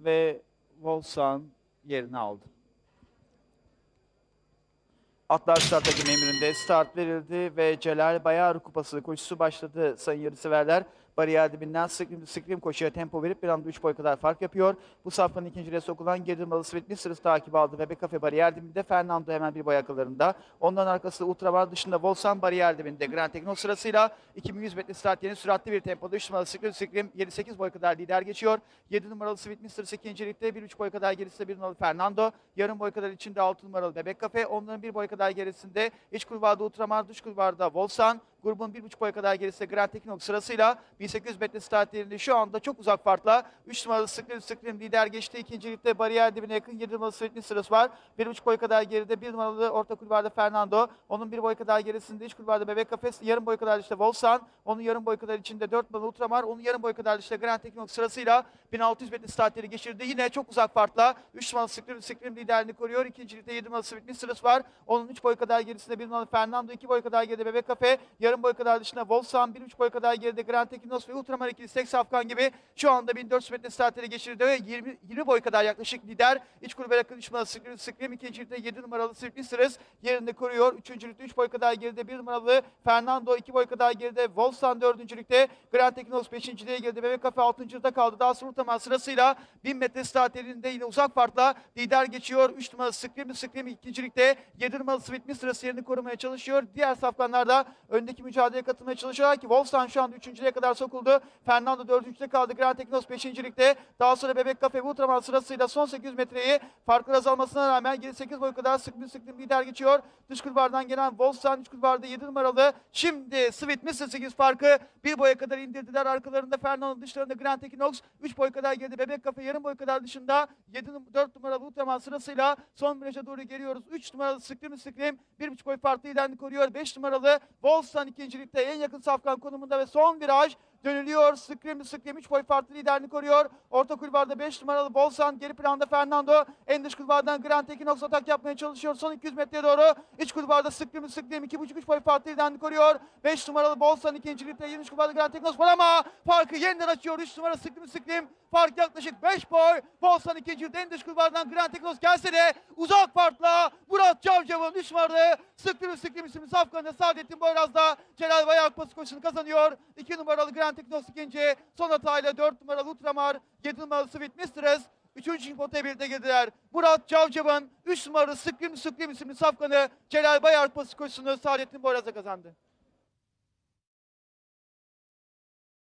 ve Volsan yerini aldı. Atlar start takım emrinde start verildi ve Celal Bayar Kupası koşusu başladı sayın yarışseverler. Bariyer dibinden Scream, Scream koşuya tempo verip bir anda 3 boy kadar fark yapıyor. Bu safhanın ikinciliğe sokulan geri malı Sweet Mistress takip aldı ve Bekafe bariyer dibinde Fernando hemen bir boy akıllarında. Ondan arkasında Ultravar dışında Volsan bariyer dibinde. Grand Tekno sırasıyla 2100 metre yeni süratli bir tempoda 3 numaralı Scream Scream 7-8 boy kadar lider geçiyor. 7 numaralı Sweet Mistress ikincilikte 1-3 boy kadar gerisinde 1 numaralı Fernando. Yarım boy kadar içinde 6 numaralı Bebek Kafe. Onların 1 boy kadar gerisinde iç kulvarda Ultramar, dış kulvarda Volsan. Grubun 1,5 boy kadar gerisinde Grand Tekno sırasıyla 1800 metre start yerinde şu anda çok uzak farkla 3 numaralı Scream Scream lider geçti. İkincilikte bariyer dibine yakın 7 numaralı Sweet Mistress var. 1,5 boy kadar geride 1 numaralı orta kulvarda Fernando. Onun 1 boy kadar gerisinde iç kulvarda Bebek Kafes. Yarım boy kadar işte Volsan. Onun yarım boy kadar içinde 4 numaralı Ultramar. Onun yarım boy kadar işte Grand Tekno sırasıyla 1600 metre startleri geçirdi. Yine çok uzak farkla 3 numaralı Scream Scream liderliğini koruyor. İkincilikte 7 numaralı Sweet Mistress var. Onun 3 boy kadar gerisinde 1 numaralı Fernando. 2 boy kadar geride Bebek Kafe. Yarım boy kadar dışında Volsan. 1,5 boy kadar geride Grand Tekinos ve Ultramar ikili Seks Afgan gibi şu anda 1400 metre startleri geçirdi ve 20, 20 boy kadar yaklaşık lider. İç kulübe yakın 3 numaralı Scream Scream. İkincilikte 7 numaralı Sweet Mistress yerinde koruyor. Üçüncülükte 3 boy kadar geride 1 numaralı Fernando. 2 boy kadar geride Volsan dördüncülükte. Grand Tekinos beşinciliğe girdi. Bebek Kafe altıncılıkta kaldı. Daha sonra Ultramar sırasıyla 1000 metre startlerinde yine uzak farkla lider geçiyor. 3 numaralı Scream Scream ikincilikte 7 numaralı Sweet Mistress yerini korumaya çalışıyor. Diğer safkanlar da öndeki mücadeleye katılmaya çalışıyorlar ki Wolfsan şu anda üçüncülüğe kadar sokuldu. Fernando dördüncüde kaldı. Grand Teknos beşincilikte. Daha sonra Bebek Kafe ve Ultraman sırasıyla son 800 metreyi farkın azalmasına rağmen 7-8 boy kadar sıklı sıklı lider geçiyor. Dış kulvardan gelen Wolfsan iç kulvarda 7 numaralı. Şimdi Sweet Mistress 8 farkı bir boya kadar indirdiler. Arkalarında Fernando dışlarında Grand Tekinox 3 boy kadar geride. Bebek Kafe yarım boy kadar dışında 7 num- 4 numaralı Ultraman sırasıyla son viraja doğru geliyoruz. 3 numaralı Scream Scream 1,5 boy farklı liderini koruyor. 5 numaralı Wolfsan ikincilikte en yakın safkan konumunda ve son viraj dönülüyor. Scream Scream 3 boy farklı liderini koruyor. Orta kulvarda 5 numaralı Bolsan, geri planda Fernando. En dış kulvardan Grand Equinox atak yapmaya çalışıyor. Son 200 metreye doğru. İç kulvarda Scream Scream 2,5-3 boy farklı liderini koruyor. 5 numaralı Bolsan ikincilikte. Yeni dış kulvarda Grand Equinox var ama farkı yeniden açıyor. 3 numara Scream Scream. Fark yaklaşık 5 boy. Bolsan ikincilikte en dış kulvardan Grand Equinox gelse de uzak farkla Murat Cavcav'ın 3 numaralı Scream Scream isimli safkanında Saadettin Boyraz'da Celal Bayak pası koşusunu kazanıyor. 2 numaralı Grand Teknos ikinci. Son hatayla 4 numaralı Ultramar. 7 numaralı Sweet Mistress. Üçüncü potaya birlikte girdiler. Murat Cavcav'ın 3 numaralı Scream Scream isimli safkanı Celal Bayar pası koşusunu Saadettin Boyraz'a kazandı.